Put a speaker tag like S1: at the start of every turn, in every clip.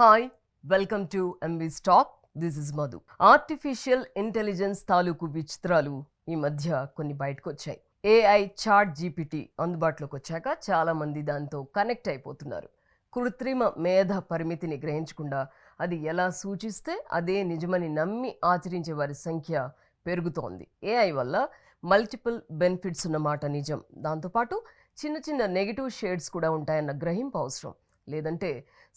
S1: Hi welcome to M V stack this is Madhu artificial intelligence తాలూకు విచిత్రాలు ఈ మధ్య కొన్ని బయటకు వచ్చాయి. ఏఐ చాట్ జీపీటీ అందుబాటులోకి వచ్చాక చాలా మంది దాంతో కనెక్ట్ అయిపోతున్నారు. కృత్రిమ మేధ పరిమితిని గ్రహించకుండా అది ఎలా సూచిస్తే అదే నిజమని నమ్మి ఆచరించే వారి సంఖ్య పెరుగుతోంది. ఏఐ వల్ల మల్టిపుల్ బెనిఫిట్స్ ఉన్నమాట నిజం. దాంతోపాటు చిన్న చిన్న నెగిటివ్ షేడ్స్ కూడా ఉంటాయన్న గ్రహింపు అవసరం. లేదంటే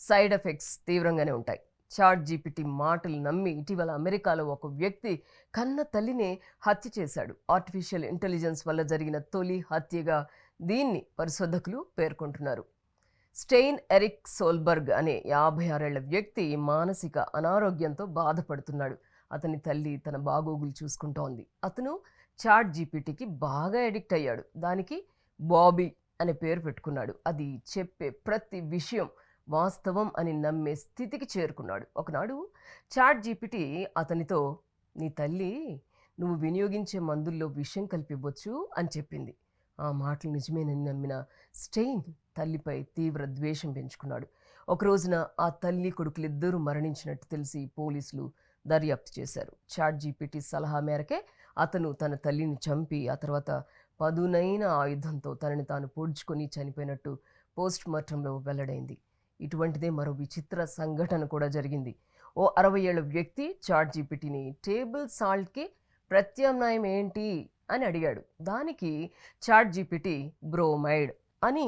S1: సైడ్ ఎఫెక్ట్స్ తీవ్రంగానే ఉంటాయి. చాట్ జీపీటీ మాటలు నమ్మి ఇటీవల అమెరికాలో ఒక వ్యక్తి కన్న తల్లినే హత్య చేశాడు. ఆర్టిఫిషియల్ ఇంటెలిజెన్స్ వల్ల జరిగిన తొలి హత్యగా దీన్ని పరిశోధకులు పేర్కొంటున్నారు. స్టెయిన్ ఎరిక్ సోల్బర్గ్ అనే యాభై ఆరేళ్ళ వ్యక్తి మానసిక అనారోగ్యంతో బాధపడుతున్నాడు. అతని తల్లి తన బాగోగులు చూసుకుంటోంది. అతను చాట్ జీపీటీకి బాగా ఎడిక్ట్ అయ్యాడు. దానికి బాబీ అనే పేరు పెట్టుకున్నాడు. అది చెప్పే ప్రతి విషయం వాస్తవం అని నమ్మే స్థితికి చేరుకున్నాడు. ఒకనాడు చాట్ జీపీటీ అతనితో నీ తల్లి నువ్వు వినియోగించే మందుల్లో విషయం కలిపివ్వచ్చు అని చెప్పింది. ఆ మాటలు నిజమేనని నమ్మిన స్టెయిన్ తల్లిపై తీవ్ర ద్వేషం పెంచుకున్నాడు. ఒక రోజున ఆ తల్లి కొడుకులిద్దరూ మరణించినట్టు తెలిసి పోలీసులు దర్యాప్తు చేశారు. చాట్ జీపీటీ సలహా మేరకే అతను తన తల్లిని చంపి ఆ తర్వాత పదునైన ఆయుధంతో తనని తాను పూడ్చుకొని చనిపోయినట్టు పోస్ట్ మార్టంలో వెల్లడైంది. ఇటువంటిదే మరో విచిత్ర సంఘటన కూడా జరిగింది. ఓ అరవై ఏళ్ళ వ్యక్తి చాట్ జీపీటీని టేబుల్ సాల్ట్కి ప్రత్యామ్నాయం ఏంటి అని అడిగాడు. దానికి చాట్ జీపీటీ బ్రోమైడ్ అని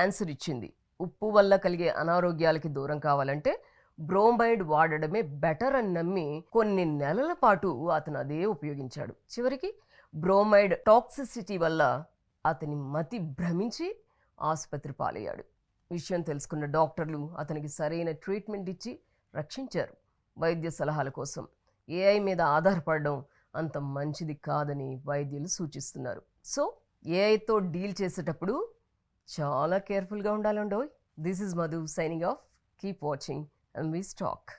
S1: ఆన్సర్ ఇచ్చింది. ఉప్పు వల్ల కలిగే అనారోగ్యాలకి దూరం కావాలంటే బ్రోమైడ్ వాడడమే బెటర్ అని నమ్మి కొన్ని నెలల పాటు అతను అదే ఉపయోగించాడు. చివరికి బ్రోమైడ్ టాక్సిసిటీ వల్ల అతని మతి భ్రమించి ఆసుపత్రి పాలయ్యాడు. విషయం తెలుసుకున్న డాక్టర్లు అతనికి సరైన ట్రీట్మెంట్ ఇచ్చి రక్షించారు. వైద్య సలహాల కోసం. ఏఐ మీద ఆధారపడడం అంత మంచిది కాదని వైద్యులు సూచిస్తున్నారు. సో ఏఐతో డీల్ చేసేటప్పుడు చాలా కేర్ఫుల్గా ఉండాలండోయ్. This is Madhu signing off. Keep watching and we stack.